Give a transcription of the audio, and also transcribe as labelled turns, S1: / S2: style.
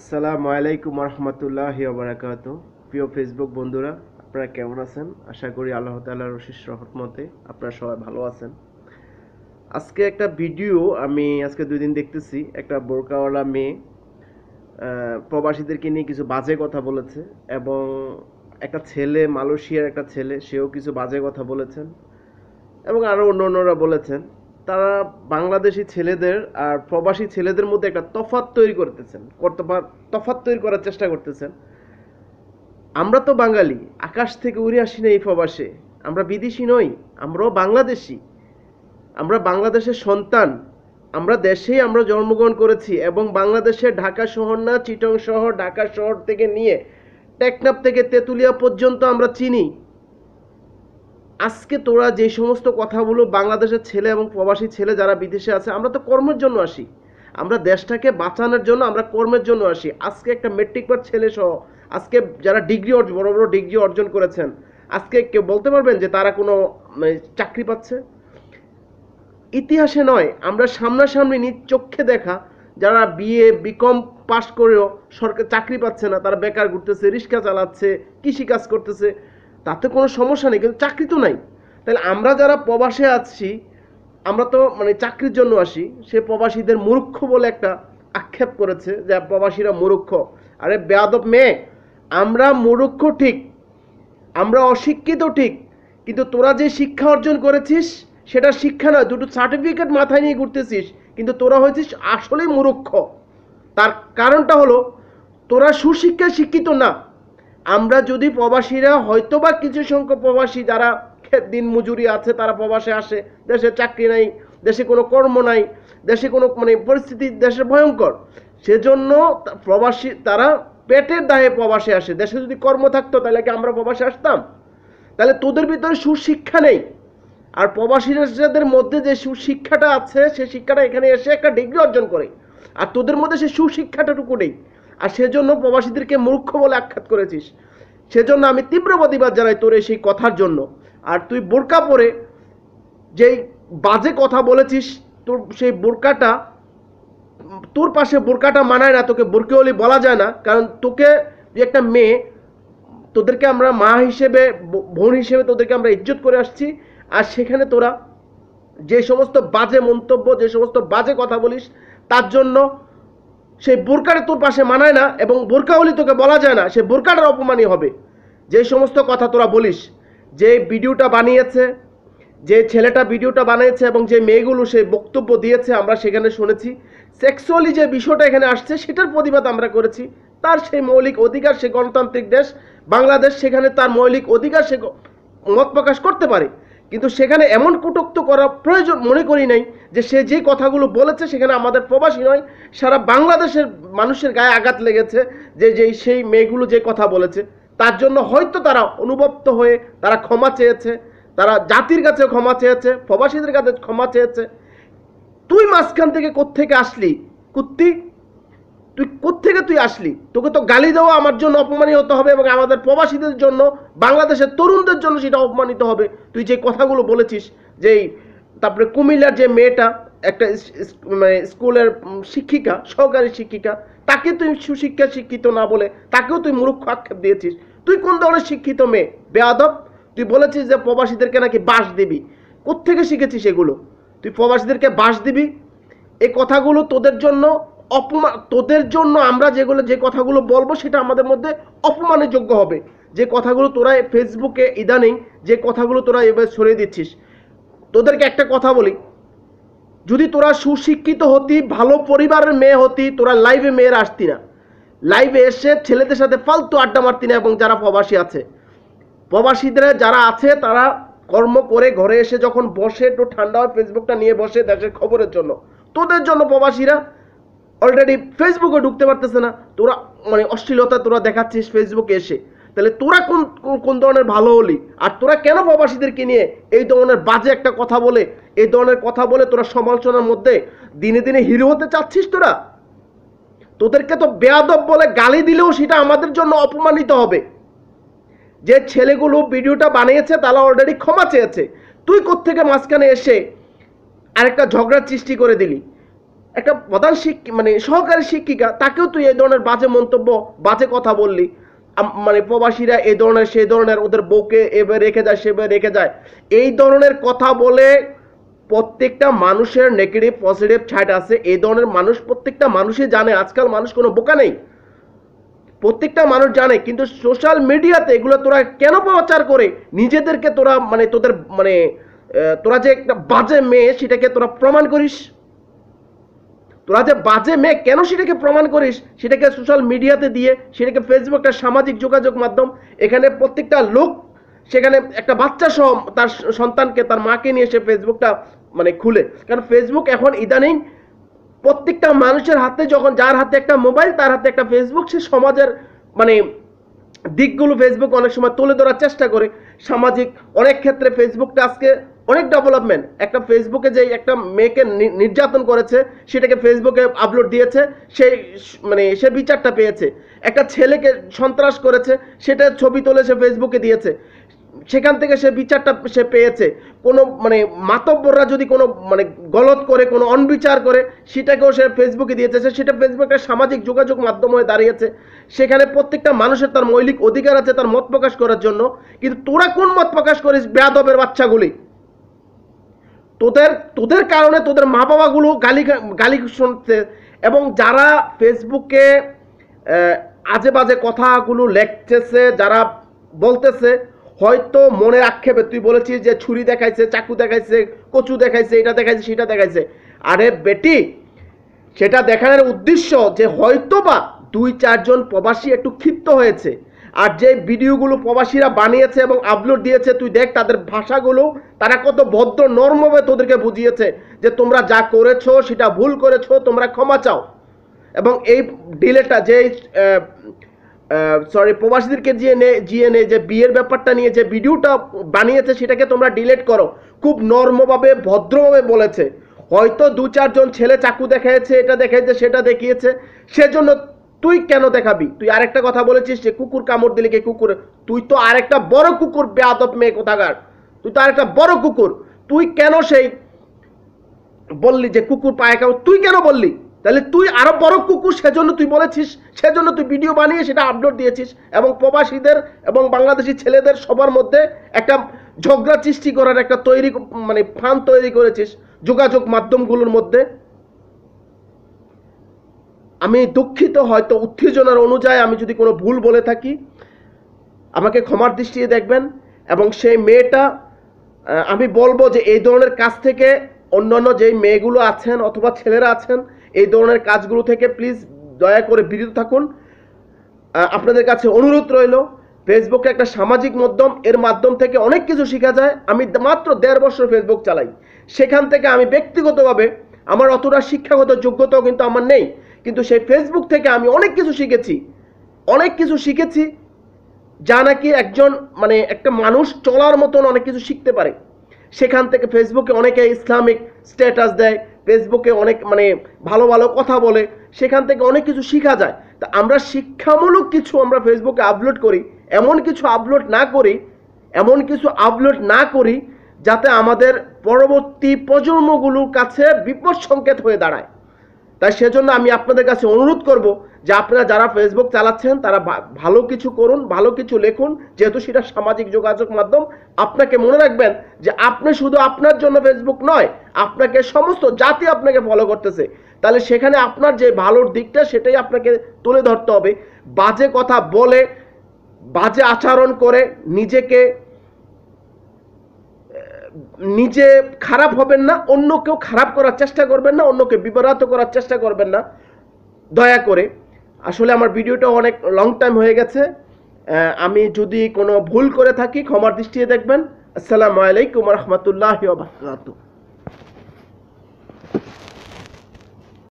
S1: আসসালামু আলাইকুম রহমতুল্লাহ বারাকাত প্রিয় ফেসবুক বন্ধুরা, আপনারা কেমন আছেন? আশা করি আল্লাহ তাআলার অশেষ রহমতে আপনারা সবাই ভালো আছেন। আজকে একটা ভিডিও আমি আজকে দুই দিন দেখতেছি, একটা বোরকাওয়ালা মেয়ে প্রবাসীদেরকে নিয়ে কিছু বাজে কথা বলেছে এবং একটা ছেলে, মালয়েশিয়ার একটা ছেলে, সেও কিছু বাজে কথা বলেছেন এবং আরও অন্য অন্যরা বলেছেন। তারা বাংলাদেশি ছেলেদের আর প্রবাসী ছেলেদের মধ্যে একটা তফাৎ তৈরি করতেছেন, করতে তফাৎ তৈরি করার চেষ্টা করতেছেন। আমরা তো বাঙালি, আকাশ থেকে উড়ে আসি না এই প্রবাসে। আমরা বিদেশি নই, আমরাও বাংলাদেশি। আমরা বাংলাদেশের সন্তান, আমরা দেশেই আমরা জন্মগ্রহণ করেছি এবং বাংলাদেশের ঢাকা শহর না, চিটং শহর, ঢাকা শহর থেকে নিয়ে টেকনাফ থেকে তেঁতুলিয়া পর্যন্ত আমরা চিনি। আজকে তোরা যে সমস্ত কথাগুলো বাংলাদেশের ছেলে এবং প্রবাসী ছেলে যারা বিদেশে আছে আমরা তো কর্মের জন্য আসি। আমরা দেশটাকে বাঁচানোর জন্য আমরা কর্মের জন্য আসি। আজকে একটা মেট্রিক পাস ছেলে সহ আজকে যারা ডিগ্রি অর্জন বড় বড় ডিগ্রি অর্জন করেছেন আজকে কেউ বলতে পারবেন যে তারা কোনো মানে, চাকরি পাচ্ছে? ইতিহাসে নয় আমরা সামনাসামনি নিজ চোখে দেখা যারা বিএ বিকম পাশ করেও সরকার চাকরি পাচ্ছে না তারা বেকার ঘুরতেছে রিক্সা চালাচ্ছে কৃষিকাজ করতেছে। তাতে কোনো সমস্যা নেই, কিন্তু চাকরি তো নাই। তাহলে আমরা যারা প্রবাসে আছি, আমরা তো মানে চাকরির জন্য আসি, সে প্রবাসীদের মূর্খ বলে একটা আক্ষেপ করেছে যে প্রবাসীরা মূর্খ। আরে বেয়াদব মেয়ে, আমরা মূর্খ ঠিক, আমরা অশিক্ষিত ঠিক, কিন্তু তোরা যে শিক্ষা অর্জন করেছিস, সেটা শিক্ষা নয়, দুটো সার্টিফিকেট মাথায় নিয়ে ঘুরতেছিস, কিন্তু তোরা হয়েছিস আসলেই মূর্খ। তার কারণটা হলো, তোরা সুশিক্ষায় শিক্ষিত না আমরা যদি প্রবাসীরা হয়তো বা কিছু সংখ্যক প্রবাসী যারা দিন মজুরি আছে, তারা প্রবাসে আসে, দেশে চাকরি নাই, দেশে কোনো কর্ম নাই, দেশে কোনো মানে পরিস্থিতি দেশের ভয়ঙ্কর, সেজন্য প্রবাসী তারা পেটের দায়ে প্রবাসে আসে। দেশে যদি কর্ম থাকতো, তাহলে কি আমরা প্রবাসে আসতাম? তাহলে তোদের ভিতরে সুশিক্ষা নেই। আর প্রবাসীদের মধ্যে যে সুশিক্ষাটা আছে সেই শিক্ষাটা এখানে এসে একটা ডিগ্রি অর্জন করে। আর তোদের মধ্যে সেই সুশিক্ষাটাটুকু নেই। আর সেজন্য প্রবাসীদেরকে মূর্খ বলে আখ্যাত করেছিস। সেজন্য আমি তীব্র প্রতিবাদ জানাই তোর এই সেই কথার জন্য। আর তুই বোরকা পরে যেই বাজে কথা বলেছিস, তোর সেই বোরকাটা, তোর পাশে বোরকাটা মানায় না, তোকে বোরকেওয়ালি বলা যায় না, কারণ তোকে যে একটা মেয়ে, তোদেরকে আমরা মা হিসেবে, বোন হিসেবে তোদেরকে আমরা ইজ্জত করে আসছি, আর সেখানে তোরা যে সমস্ত বাজে মন্তব্য, যে সমস্ত বাজে কথা বলিস, তার জন্য সেই বোরকাটা তোর পাশে মানায় না এবং বোরকাওয়ালি তোকে বলা যায় না, সে বোরকাটার অপমানই হবে। যে সমস্ত কথা তোরা বলিস, যে ভিডিওটা বানিয়েছে, যে ছেলেটা ভিডিওটা বানিয়েছে এবং যে মেয়েগুলো সে বক্তব্য দিয়েছে আমরা সেখানে শুনেছি সেক্সুয়ালি যে বিষয়টা এখানে আসছে সেটার প্রতিবাদ আমরা করেছি, তার সেই মৌলিক অধিকার সে গণতান্ত্রিক দেশ, বাংলাদেশ সেখানে তার মৌলিক অধিকার সে মত প্রকাশ করতে পারে। কিন্তু সেখানে এমন কটুক্ত করা প্রয়োজন মনে করি নাই যে সে যে কথাগুলো বলেছে সেখানে আমাদের প্রবাসী নয়, সারা বাংলাদেশের মানুষের গায়ে আঘাত লেগেছে যে যে সেই মেয়েগুলো যে কথা বলেছে, তার জন্য হয়তো তারা অনুভক্ত হয়ে তারা ক্ষমা চেয়েছে, তারা জাতির কাছে ক্ষমা চেয়েছে, প্রবাসীদের কাছে ক্ষমা চেয়েছে। তুই মাঝখান থেকে কোত্থেকে আসলি? কুত্তি? তুই কোত্থেকে তুই আসলি? তোকে তো গালি দেওয়া আমার জন্য অপমানিত হতে হবে এবং আমাদের প্রবাসীদের জন্য, বাংলাদেশের তরুণদের জন্য সেটা অপমানিত হবে। তুই যে কথাগুলো বলেছিস যেই তারপরে কুমিল্লার যে মেয়েটা, একটা মানে স্কুলের শিক্ষিকা, সহকারী শিক্ষিকা, তাকে তুই সুশিক্ষা শিক্ষিত না বলে তাকেও তুই মূর্খ আক্ষেপ দিয়েছিস। তুই কোন ধরনের শিক্ষিত মেয়ে? বেয়াদব? তুই বলেছিস যে প্রবাসীদেরকে নাকি বাস দিবি। কোত্থেকে শিখেছিস এগুলো? তুই প্রবাসীদেরকে বাস দিবি? এই কথাগুলো তোদের জন্য অপমান, তোদের জন্য আমরা যেগুলো, যে কথাগুলো বলব সেটা আমাদের মধ্যে অপমানের যোগ্য হবে। যে কথাগুলো তোরা ফেসবুকে ইদানিং, যে কথাগুলো তোরা এবার ছড়িয়ে দিচ্ছিস। তোদেরকে একটা কথা বলি। যদি তোরা সুশিক্ষিত হতি, ভালো পরিবারের মেয়ে হতি, তোরা লাইভে মেয়েরা আসতি না। লাইভে এসে ছেলেদের সাথে ফালতু আড্ডা মারতি না এবং যারা প্রবাসী আছে। প্রবাসীদের যারা আছে, তারা কর্ম করে ঘরে এসে যখন বসে, একটু ঠান্ডা হয় ফেসবুকটা নিয়ে বসে দেশের খবরের জন্য। তোদের জন্য প্রবাসীরা অলরেডি ফেসবুকে ঢুকতে পারতেছে না। তোরা মানে অশ্লীলতা তোরা দেখাচ্ছিস ফেসবুকে এসে। তাহলে তোরা কোন, কোন- ধরনের ভালো হলি? আর তোরা কেন প্রবাসীদেরকে নিয়ে এই ধরনের বাজে একটা কথা বলে, এই ধরনের কথা বলে তোরা সমালোচনার মধ্যে দিনে দিনে হিরো হতে চাচ্ছিস তোরা? তোদেরকে তো বেয়াদব বলে গালি দিলেও সেটা আমাদের জন্য অপমানিত হবে। যে ছেলেগুলো ভিডিওটা বানিয়েছে তারা অলরেডি ক্ষমা চেয়েছে। তুই কোত্থেকে মাঝখানে এসে আরেকটা ঝগড়ার সৃষ্টি করে দিলি? একটা প্রধান শিক্ষি মানে সহকারী শিক্ষিকা, তাকেও তুই এই ধরনের বাজে মন্তব্য, বাজে কথা বললি। মানে প্রবাসীরা এই ধরনের, সেই ধরনের, ওদের বউকে এবার রেখে যায়, সেভাবে রেখে যায়। এই ধরনের কথা বলে প্রত্যেকটা মানুষের নেগেটিভ পজিটিভ ছাইড আছে। এই ধরনের মানুষ প্রত্যেকটা মানুষই জানে। আজকাল মানুষ কোনো বোকা নেই। প্রত্যেকটা মানুষ জানে। কিন্তু সোশ্যাল মিডিয়াতে এগুলো তোরা কেন প্রচার করে? নিজেদেরকে তোরা মানে তোদের মানে তোরা যে একটা বাজে মেয়ে, সেটাকে তোরা প্রমাণ করিস। তোরা যে বাজে মেয়ে, কেন সেটাকে প্রমাণ করিস? সেটাকে সোশ্যাল মিডিয়াতে দিয়ে, সেটাকে ফেসবুক একটা সামাজিক যোগাযোগ মাধ্যম, এখানে প্রত্যেকটা লোক, সেখানে একটা বাচ্চা সহ তার সন্তানকে, তার মাকে নিয়ে সে ফেসবুকটা মানে খুলে। কারণ ফেসবুক এখন ইদানিং প্রত্যেকটা মানুষের হাতে, যখন যার হাতে একটা মোবাইল তার হাতে একটা ফেসবুক সে সমাজের মানে দিকগুলো ফেসবুক অনেক সময় তুলে ধরার চেষ্টা করে। সামাজিক অনেক ক্ষেত্রে ফেসবুকটা আজকে অনেক ডেভেলপমেন্ট একটা ফেসবুকে যে একটা মেয়েকে নির্যাতন করেছে, সেটাকে ফেসবুকে আপলোড দিয়েছে, সেই মানে সে বিচারটা পেয়েছে। একটা ছেলেকে সন্ত্রাস করেছে, সেটা ছবি তুলে সে ফেসবুকে দিয়েছে। সেখান থেকে সে বিচারটা সে পেয়েছে। কোনো মানে মাতব্বররা যদি কোনো মানে গলত করে, কোনো অনবিচার করে, সেটাকেও সে ফেসবুকে দিয়েছে। সে- সেটা ফেসবুকে সামাজিক যোগাযোগ মাধ্যম হয়ে দাঁড়িয়েছে। সেখানে প্রত্যেকটা মানুষের তার মৌলিক অধিকার আছে, তার মত প্রকাশ করার জন্য। কিন্তু তোরা কোন মত প্রকাশ করিস, বেয়াদবের বাচ্চাগুলি? তোদের তোদের কারণে তোদের মা বাবাগুলো গালি গালি শুনছে। এবং যারা ফেসবুকে আজে বাজে কথাগুলো লেখতেছে, যারা বলতেছে, হয়তো মনের আক্ষেপে, তুই বলেছিস যে ছুরি দেখাইছে, চাকু দেখাইছে, কচু দেখাইছে, এটা দেখাইছে, সেটা দেখাইছে। আরে বেটি, সেটা দেখানোর উদ্দেশ্য যে হয়তো বা দুই চারজন প্রবাসী একটু ক্ষিপ্ত হয়েছে। আর যে ভিডিওগুলো প্রবাসীরা বানিয়েছে এবং আপলোড দিয়েছে, তুই দেখ তাদের ভাষাগুলো, তারা কত ভদ্র, নর্মভাবে তোদেরকে বুঝিয়েছে যে তোমরা যা করেছ সেটা ভুল করেছ, তোমরা ক্ষমা চাও। এবং এই ডিলেটা যে সরি প্রবাসীদেরকে যে নে জিয়ে নে, যে বিয়ের ব্যাপারটা নিয়ে যে ভিডিওটা বানিয়েছে, সেটাকে তোমরা ডিলেট করো। খুব নর্মভাবে, ভদ্রভাবে বলেছে। হয়তো দু চারজন ছেলে চাকু দেখাইছে, এটা দেখাইছে, সেটা দেখিয়েছে। সেজন্য তুই কেন দেখাবি? তুই আরেকটা কথা বলেছিস যে কুকুর কামড় দিলে কি কুকুর? তুই তো আরেকটা বড় কুকুর, বেয়াদব মেয়ে কোথাকার? তুই তো আরেকটা বড় কুকুর। তুই কেন সেই বললি যে কুকুর পায়ে কামড়? তুই কেন বললি? তাহলে তুই আরও বড় কুকুর, সেজন্য তুই বলেছিস, সেজন্য তুই ভিডিও বানিয়ে সেটা আপলোড দিয়েছিস। এবং প্রবাসীদের এবং বাংলাদেশি ছেলেদের সবার মধ্যে একটা ঝগড়া সৃষ্টি করার একটা তৈরি মানে ফান তৈরি করেছিস। যোগাযোগ মাধ্যমগুলোর মধ্যে। আমি দুঃখিত, হয়তো উত্তেজনার অনুযায়ী আমি যদি কোনো ভুল বলে থাকি, আমাকে ক্ষমার দৃষ্টিতে দেখবেন এবং সেই মেয়েটা আমি বলব যে এই ধরনের কাজ থেকে অন্যান্য যেই মেয়েগুলো আছেন অথবা ছেলেরা আছেন, এই ধরনের কাজগুলো থেকে প্লিজ দয়া করে বিরত থাকুন। আপনাদের কাছে অনুরোধ রইল ফেসবুকে একটা সামাজিক মাধ্যম, এর মাধ্যম থেকে অনেক কিছু শেখা যায়। আমি মাত্র দেড় বছর ফেসবুক চালাই। সেখান থেকে আমি ব্যক্তিগতভাবে আমার অতটা শিক্ষাগত যোগ্যতাও কিন্তু আমার নেই। কিন্তু সেই ফেসবুক থেকে আমি অনেক কিছু শিখেছি। অনেক কিছু শিখেছি যা নাকি একজন মানে একটা মানুষ চলার মতন অনেক কিছু শিখতে পারে। সেখান থেকে ফেসবুকে অনেকে ইসলামিক স্ট্যাটাস দেয় ফেসবুকে অনেক মানে ভালো ভালো কথা বলে, সেখান থেকে অনেক কিছু শেখা যায়। তা আমরা শিক্ষামূলক কিছু আমরা ফেসবুকে আপলোড করি, এমন কিছু আপলোড না করি, এমন কিছু আপলোড না করি, যাতে আমাদের পরবর্তী প্রজন্মগুলোর কাছে বিপদ সংকেত হয়ে দাঁড়ায়। তাই সেজন্য আমি আপনাদের কাছে অনুরোধ করব যে আপনারা যারা ফেসবুক চালাচ্ছেন, তারা ভালো কিছু করুন, ভালো কিছু লিখুন। যেহেতু সেটা সামাজিক যোগাযোগ মাধ্যম, আপনাকে মনে রাখবেন যে আপনি শুধু আপনার জন্য ফেসবুক নয়, আপনাকে সমস্ত জাতি আপনাকে ফলো করতেছে। তাহলে সেখানে আপনার যে ভালোর দিকটা, সেটাই আপনাকে তুলে ধরতে হবে। বাজে কথা বলে, বাজে আচরণ করে নিজেকে নিজে খারাপ হবেন না অন্য কেউ খারাপ করার চেষ্টা করবেন না, অন্যকে বিবরাত করার চেষ্টা করবেন না। দয়া করে, আসলে আমার ভিডিওটা অনেক লং টাইম হয়ে গেছে। আমি যদি কোনো ভুল করে থাকি, ক্ষমার দৃষ্টিতে দেখবেন। আসসালামু আলাইকুম রহমতুল্লাহ